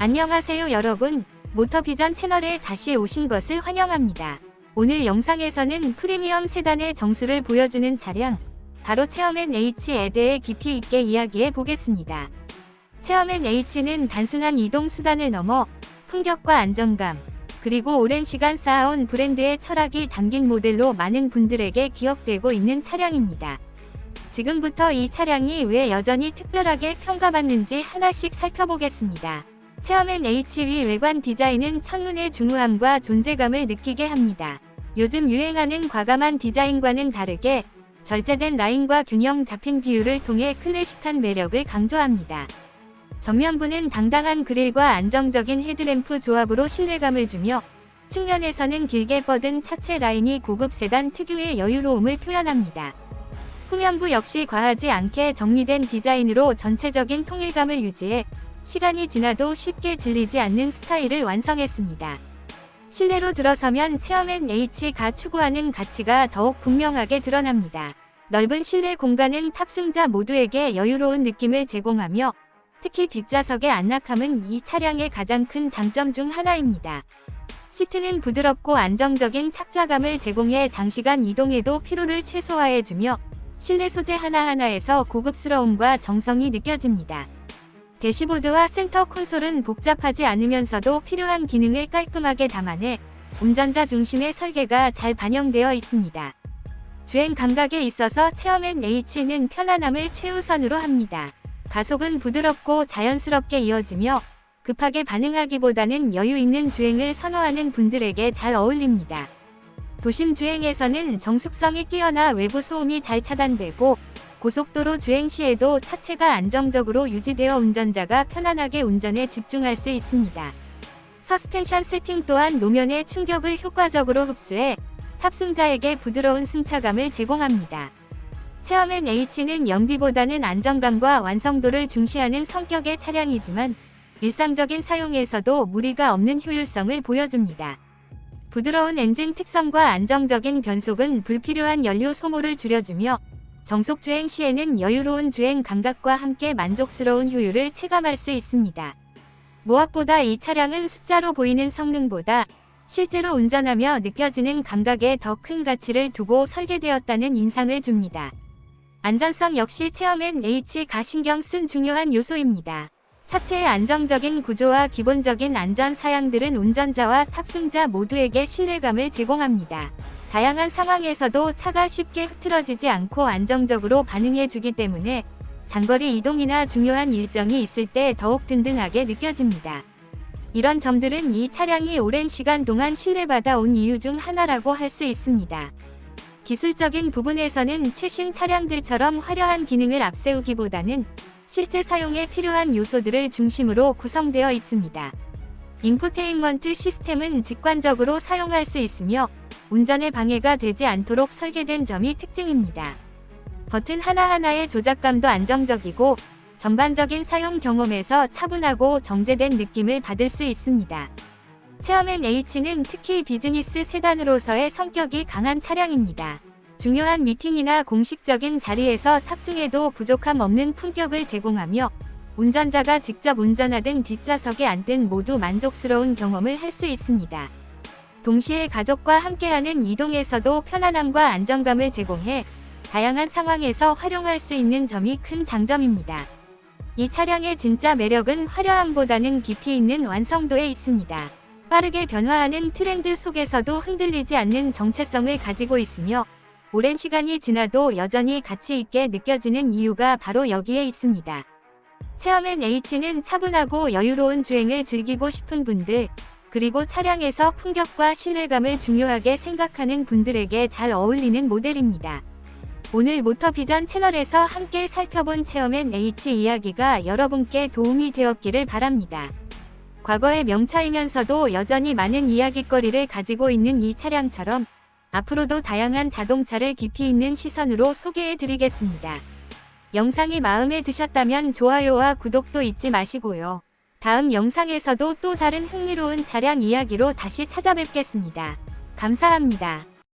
안녕하세요 여러분. 모터비전 채널에 다시 오신 것을 환영합니다. 오늘 영상에서는 프리미엄 세단의 정수를 보여주는 차량, 바로 체험앤 H에 대해 깊이 있게 이야기해 보겠습니다. 체험앤 H는 단순한 이동 수단을 넘어 품격과 안정감, 그리고 오랜 시간 쌓아온 브랜드의 철학이 담긴 모델로 많은 분들에게 기억되고 있는 차량입니다. 지금부터 이 차량이 왜 여전히 특별하게 평가받는지 하나씩 살펴보겠습니다. 체험앤 HV 외관 디자인은 첫눈의 중후함과 존재감을 느끼게 합니다. 요즘 유행하는 과감한 디자인과는 다르게 절제된 라인과 균형 잡힌 비율을 통해 클래식한 매력을 강조합니다. 전면부는 당당한 그릴과 안정적인 헤드램프 조합으로 신뢰감을 주며 측면에서는 길게 뻗은 차체 라인이 고급 세단 특유의 여유로움을 표현합니다. 후면부 역시 과하지 않게 정리된 디자인으로 전체적인 통일감을 유지해 시간이 지나도 쉽게 질리지 않는 스타일을 완성했습니다. 실내로 들어서면 체험앤 H가 추구하는 가치가 더욱 분명하게 드러납니다. 넓은 실내 공간은 탑승자 모두에게 여유로운 느낌을 제공하며 특히 뒷좌석의 안락함은 이 차량의 가장 큰 장점 중 하나입니다. 시트는 부드럽고 안정적인 착좌감을 제공해 장시간 이동에도 피로를 최소화해주며 실내 소재 하나하나에서 고급스러움과 정성이 느껴집니다. 대시보드와 센터 콘솔은 복잡하지 않으면서도 필요한 기능을 깔끔하게 담아내 운전자 중심의 설계가 잘 반영되어 있습니다. 주행 감각에 있어서 체험 앤 H는 편안함을 최우선으로 합니다. 가속은 부드럽고 자연스럽게 이어지며 급하게 반응하기보다는 여유 있는 주행을 선호하는 분들에게 잘 어울립니다. 도심 주행에서는 정숙성이 뛰어나 외부 소음이 잘 차단되고 고속도로 주행 시에도 차체가 안정적으로 유지되어 운전자가 편안하게 운전에 집중할 수 있습니다. 서스펜션 세팅 또한 노면의 충격을 효과적으로 흡수해 탑승자에게 부드러운 승차감을 제공합니다. 체험앤 H는 연비보다는 안정감과 완성도를 중시하는 성격의 차량이지만 일상적인 사용에서도 무리가 없는 효율성을 보여줍니다. 부드러운 엔진 특성과 안정적인 변속은 불필요한 연료 소모를 줄여주며 정속 주행 시에는 여유로운 주행 감각과 함께 만족스러운 효율을 체감할 수 있습니다. 무엇보다 이 차량은 숫자로 보이는 성능보다 실제로 운전하며 느껴지는 감각에 더 큰 가치를 두고 설계되었다는 인상을 줍니다. 안전성 역시 체험앤 H가 신경 쓴 중요한 요소입니다. 차체의 안정적인 구조와 기본적인 안전 사양들은 운전자와 탑승자 모두에게 신뢰감을 제공합니다. 다양한 상황에서도 차가 쉽게 흐트러지지 않고 안정적으로 반응해 주기 때문에 장거리 이동이나 중요한 일정이 있을 때 더욱 든든하게 느껴집니다. 이런 점들은 이 차량이 오랜 시간 동안 신뢰받아 온 이유 중 하나라고 할 수 있습니다. 기술적인 부분에서는 최신 차량들처럼 화려한 기능을 앞세우기보다는 실제 사용에 필요한 요소들을 중심으로 구성되어 있습니다. 인포테인먼트 시스템은 직관적으로 사용할 수 있으며 운전에 방해가 되지 않도록 설계된 점이 특징입니다. 버튼 하나하나의 조작감도 안정적이고 전반적인 사용 경험에서 차분하고 정제된 느낌을 받을 수 있습니다. 체험앤 H는 특히 비즈니스 세단으로서의 성격이 강한 차량입니다. 중요한 미팅이나 공식적인 자리에서 탑승해도 부족함 없는 품격을 제공하며 운전자가 직접 운전하든 뒷좌석에 앉든 모두 만족스러운 경험을 할 수 있습니다. 동시에 가족과 함께하는 이동에서도 편안함과 안정감을 제공해 다양한 상황에서 활용할 수 있는 점이 큰 장점입니다. 이 차량의 진짜 매력은 화려함보다는 깊이 있는 완성도에 있습니다. 빠르게 변화하는 트렌드 속에서도 흔들리지 않는 정체성을 가지고 있으며 오랜 시간이 지나도 여전히 가치 있게 느껴지는 이유가 바로 여기에 있습니다. 체험앤 H는 차분하고 여유로운 주행을 즐기고 싶은 분들, 그리고 차량에서 풍격과 신뢰감을 중요하게 생각하는 분들에게 잘 어울리는 모델입니다. 오늘 모터비전 채널에서 함께 살펴본 체험앤 H 이야기가 여러분께 도움이 되었기를 바랍니다. 과거의 명차이면서도 여전히 많은 이야기거리를 가지고 있는 이 차량처럼 앞으로도 다양한 자동차를 깊이 있는 시선으로 소개해 드리겠습니다. 영상이 마음에 드셨다면 좋아요와 구독도 잊지 마시고요. 다음 영상에서도 또 다른 흥미로운 차량 이야기로 다시 찾아뵙겠습니다. 감사합니다.